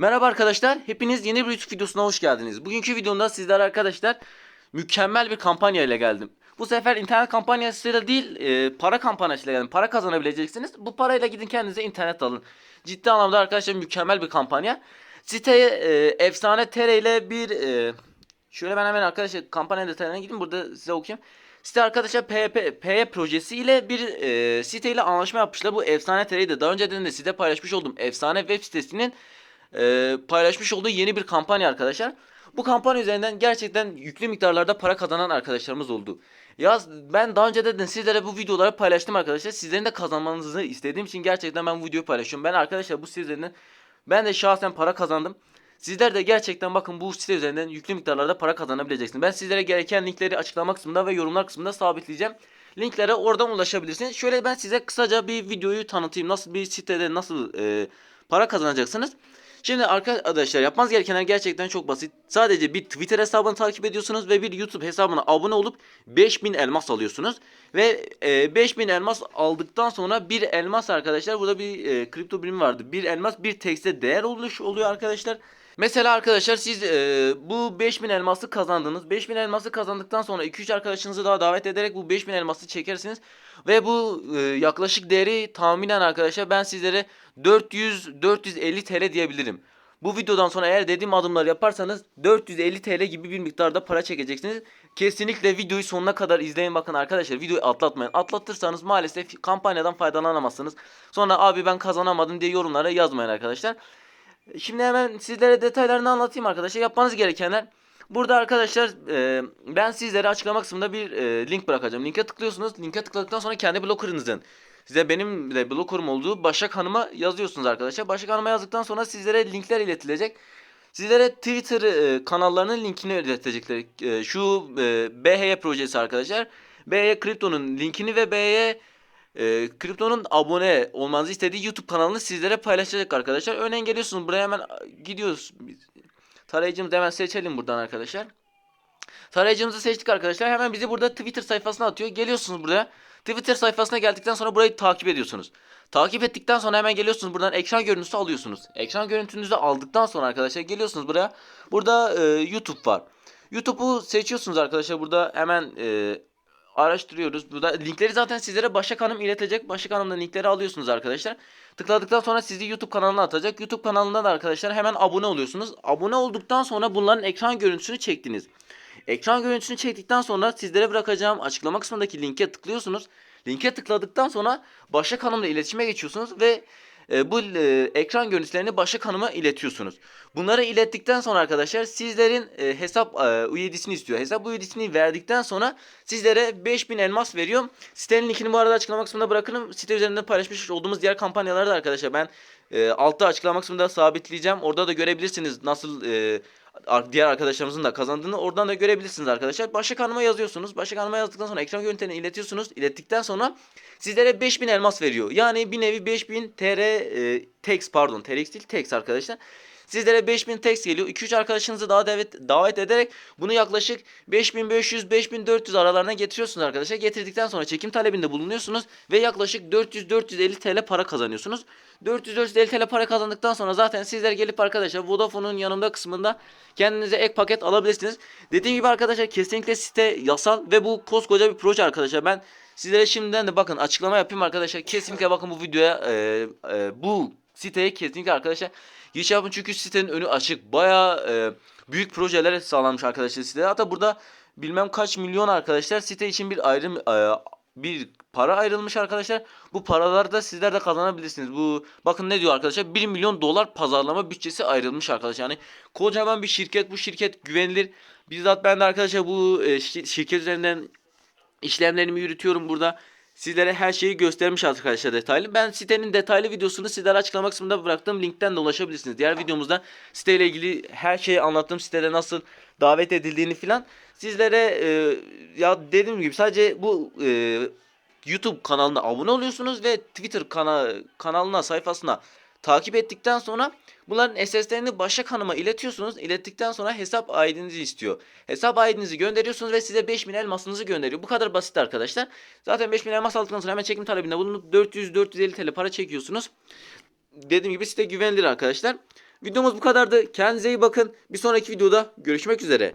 Merhaba arkadaşlar, hepiniz yeni bir YouTube videosuna hoş geldiniz. Bugünkü videomda sizlere arkadaşlar mükemmel bir kampanya ile geldim. Bu sefer internet kampanyasıyla değil, e, para kampanyasıyla geldim. Para kazanabileceksiniz. Bu parayla gidin kendinize internet alın. Ciddi anlamda arkadaşlar mükemmel bir kampanya. Siteye e, efsane TR ile bir e, şöyle ben hemen arkadaşlar kampanya detaylarına gidin burada size okuyayım. Site arkadaşlar PHP, PE projesi ile bir e, site ile anlaşma yapmışlar. Bu efsane TR'yi de daha önceden de size paylaşmış oldum. Efsane web sitesinin e, paylaşmış olduğu yeni bir kampanya arkadaşlar. Bu kampanya üzerinden gerçekten yüklü miktarlarda para kazanan arkadaşlarımız oldu. Ya ben daha önceden de sizlere bu videoları paylaştım arkadaşlar. Sizlerin de kazanmanızı istediğim için gerçekten ben bu videoyu paylaşıyorum. Ben arkadaşlar bu site ben de şahsen para kazandım. Sizler de gerçekten bakın bu site üzerinden yüklü miktarlarda para kazanabileceksiniz. Ben sizlere gereken linkleri açıklama kısmında ve yorumlar kısmında sabitleyeceğim. Linklere oradan ulaşabilirsiniz. Şöyle ben size kısaca bir videoyu tanıtayım. Nasıl bir sitede nasıl e, para kazanacaksınız. Şimdi arkadaşlar yapmanız gerekenler gerçekten çok basit. Sadece bir Twitter hesabını takip ediyorsunuz ve bir YouTube hesabına abone olup 5000 elmas alıyorsunuz. Ve e, 5000 elmas aldıktan sonra bir elmas arkadaşlar burada bir e, kripto birimi vardı. Bir elmas bir tekste değer oluş oluyor arkadaşlar. Mesela arkadaşlar siz e, bu 5000 elması kazandınız. 5000 elması kazandıktan sonra 2-3 arkadaşınızı daha davet ederek bu 5000 elması çekersiniz. Ve bu e, yaklaşık değeri tahminen arkadaşlar ben sizlere 400-450 TL diyebilirim. Bu videodan sonra eğer dediğim adımları yaparsanız 450 TL gibi bir miktarda para çekeceksiniz. Kesinlikle videoyu sonuna kadar izleyin bakın arkadaşlar. Videoyu atlatmayın. Atlatırsanız maalesef kampanyadan faydalanamazsınız. Sonra abi ben kazanamadım diye yorumlara yazmayın arkadaşlar. Şimdi hemen sizlere detaylarını anlatayım arkadaşlar. Yapmanız gerekenler Burada arkadaşlar e, ben sizlere açıklama kısmında bir e, link bırakacağım. Linke tıklıyorsunuz. Linke tıkladıktan sonra kendi blokerinizden size benim de blokerim olduğu Başak Hanım'a yazıyorsunuz arkadaşlar. Başak Hanım'a yazdıktan sonra sizlere linkler iletilecek. Sizlere Twitter e, kanallarının linkini iletecekler. E, şu e, BHY projesi arkadaşlar. BHY Kripto'nun linkini ve BHY e, Kripto'nun abone olmanızı istediği YouTube kanalını sizlere paylaşacak arkadaşlar. Örneğin geliyorsunuz buraya hemen gidiyoruz. Tarayıcımızı hemen seçelim buradan arkadaşlar. Tarayıcımızı seçtik arkadaşlar. Hemen bizi burada Twitter sayfasına atıyor. Geliyorsunuz buraya. Twitter sayfasına geldikten sonra burayı takip ediyorsunuz. Takip ettikten sonra hemen geliyorsunuz buradan ekran görüntüsü alıyorsunuz. Ekran görüntünüzü aldıktan sonra arkadaşlar geliyorsunuz buraya. Burada e, YouTube var. YouTube'u seçiyorsunuz arkadaşlar. Burada hemen e, araştırıyoruz. Burada linkleri zaten sizlere Başak Hanım iletecek. Başak Hanım'dan linkleri alıyorsunuz arkadaşlar. Tıkladıktan sonra sizi YouTube kanalına atacak. YouTube kanalında da arkadaşlar hemen abone oluyorsunuz. Abone olduktan sonra bunların ekran görüntüsünü çektiniz. Ekran görüntüsünü çektikten sonra sizlere bırakacağım açıklama kısmındaki linke tıklıyorsunuz. Linke tıkladıktan sonra Başak Hanım'la iletişime geçiyorsunuz ve e, bu e, ekran görüntülerini Başak Hanım'a iletiyorsunuz. Bunları ilettikten sonra arkadaşlar sizlerin e, hesap e, UID'sini istiyor. Hesap UID'sini verdikten sonra sizlere 5000 elmas veriyorum. Sitenin linkini bu arada açıklama kısmında bırakırım. Site üzerinde paylaşmış olduğumuz diğer kampanyaları da arkadaşlar ben e, altta açıklama kısmında sabitleyeceğim. Orada da görebilirsiniz nasıl e, diğer arkadaşlarımızın da kazandığını oradan da görebilirsiniz arkadaşlar. Başak Hanım'a yazıyorsunuz. Başak Hanım'a yazdıktan sonra ekran görüntülerini iletiyorsunuz. İlettikten sonra sizlere 5000 elmas veriyor. Yani bir nevi 5000 TR e, text pardon TRX değil text arkadaşlar. Sizlere 5000 text geliyor. 2-3 arkadaşınızı daha davet, davet ederek bunu yaklaşık 5500-5400 aralarına getiriyorsunuz arkadaşlar. Getirdikten sonra çekim talebinde bulunuyorsunuz ve yaklaşık 400-450 TL para kazanıyorsunuz. 400-450 TL para kazandıktan sonra zaten sizler gelip arkadaşlar Vodafone'un yanında kısmında kendinize ek paket alabilirsiniz. Dediğim gibi arkadaşlar kesinlikle site yasal ve bu koskoca bir proje arkadaşlar. Ben sizlere şimdiden de bakın açıklama yapayım arkadaşlar. Kesinlikle bakın bu videoya e, e, bu siteye kesinlikle arkadaşlar giriş yapın çünkü sitenin önü açık. Baya e, büyük projeler sağlanmış arkadaşlar sitede. Hatta burada bilmem kaç milyon arkadaşlar site için bir ayrım e, bir para ayrılmış arkadaşlar. Bu paralarda sizler de kazanabilirsiniz. Bu bakın ne diyor arkadaşlar? 1 milyon dolar pazarlama bütçesi ayrılmış arkadaşlar. Yani kocaman bir şirket. Bu şirket güvenilir. Bizzat ben de arkadaşlar bu e, şirket üzerinden işlemlerimi yürütüyorum burada. Sizlere her şeyi göstermiş arkadaşlar detaylı. Ben sitenin detaylı videosunu sizlere açıklama kısmında bıraktığım linkten de ulaşabilirsiniz. Diğer videomuzda siteyle ilgili her şeyi anlattım. Sitede nasıl davet edildiğini filan. Sizlere e, ya dediğim gibi sadece bu e, YouTube kanalına abone oluyorsunuz ve Twitter kana kanalına sayfasına takip ettikten sonra bunların SS'lerini Başak Hanım'a iletiyorsunuz. İlettikten sonra hesap ID'nizi istiyor. Hesap ID'nizi gönderiyorsunuz ve size 5000 elmasınızı gönderiyor. Bu kadar basit arkadaşlar. Zaten 5000 elmas aldıktan sonra hemen çekim talebinde bulunup 400-450 TL para çekiyorsunuz. Dediğim gibi site güvenilir arkadaşlar. Videomuz bu kadardı. Kendinize iyi bakın. Bir sonraki videoda görüşmek üzere.